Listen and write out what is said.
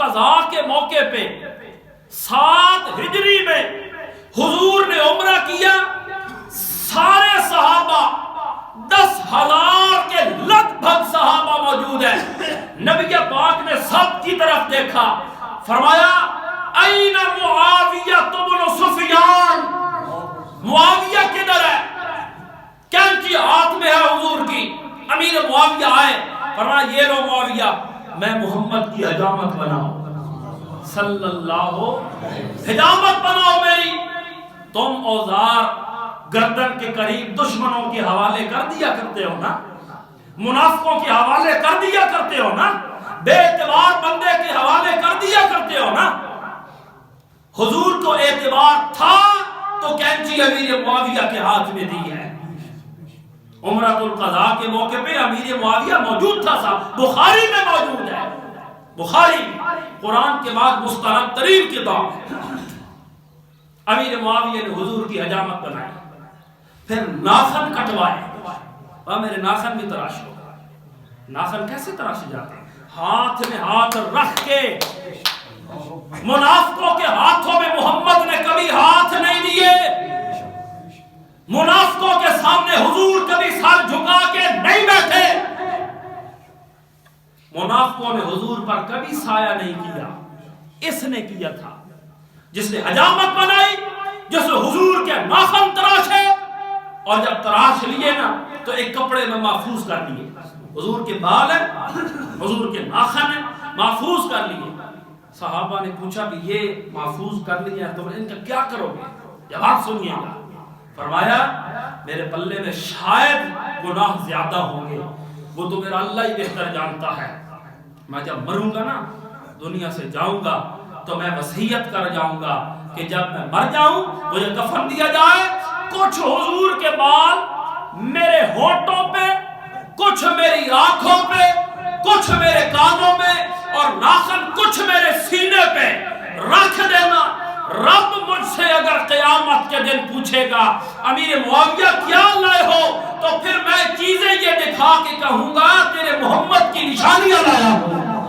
कजा के मौके पे सात हिजरी में हुजूर ने उम्र किया। सारे सहाबा, दस हज़ार के लगभग सहाबा मौजूद है। नबी पाक ने सब की तरफ़ देखा। फरमाया मुआविया सुफियान। मुआविया किधर है? कैंची हाथ में है हुजूर की। अमीर मुआविया आए। फरमाया, ये लो मुआविया। मैं मोहम्मद की हजामत बनाओ सल्लल्लाहु हजामत बनाओ मेरी। तुम औज़ार गर्दन के करीब दुश्मनों के हवाले कर दिया करते हो ना? मुनाफिकों के हवाले कर दिया करते हो ना? बेतबार बंदे के हवाले कर दिया करते हो ना? हुजूर को एतबार था तो कैंची अमीर मुआविया के हाथ में दी है। उमरतुल कजा के मौके पे अमीर मुआविया मौजूद था साहब। बुखारी में मौजूद है। बुखारी, कुरान के बाद मुस्तरद तरीन किताब है अमीर मुआविया ने हुजूर की हजामत बनाई। फिर नाखन कटवाए। वह मेरे नाखन भी तराशो नाखन कैसे तराशे जाते? हैं हाथ में हाथ रख के, मुनाफिकों के हाथों में मोहम्मद ने कभी हाथ नहीं दिए मुनाफिकों के सामने हुजूर कभी सर झुका के नहीं बैठे मुनाफिकों ने हुजूर पर कभी साया नहीं किया। इसने किया था। जिसने हजामत बनाई, जिसने हुजूर के नाखन तराशे और जब तराश लिए ना तो एक कपड़े में महफूज कर लिए। हुजूर के बाल है, हुजूर के नाखन है, महफूज कर लिए। सहाबा ने पूछा कि ये महफूज कर लिया तो इनका क्या करोगे? जवाब सुनिएगा। फरमाया, मेरे पल्ले में शायद गुनाह ज़्यादा होंगे। वो तो मेरा अल्लाह ही बेहतर जानता है। मैं जब मरूँगा ना, दुनिया से जाऊँगा तो मैं वसीयत कर जाऊँगा कि जब मैं मर जाऊँ, मुझे कफन दिया जाए। कुछ हुजूर के बाल मेरे होठों पे, कुछ मेरी आँखों पे कुछ मेरे कानों में और नाखन कुछ मेरे सीने पे रख देना रब मुझसे अगर कयामत के दिन पूछेगा, अमीर मुआविया, क्या लाए हो? तो फिर मैं चीज़ें ये दिखा के कहूँगा, तेरे मोहम्मद की निशानियाँ लाया हूँ।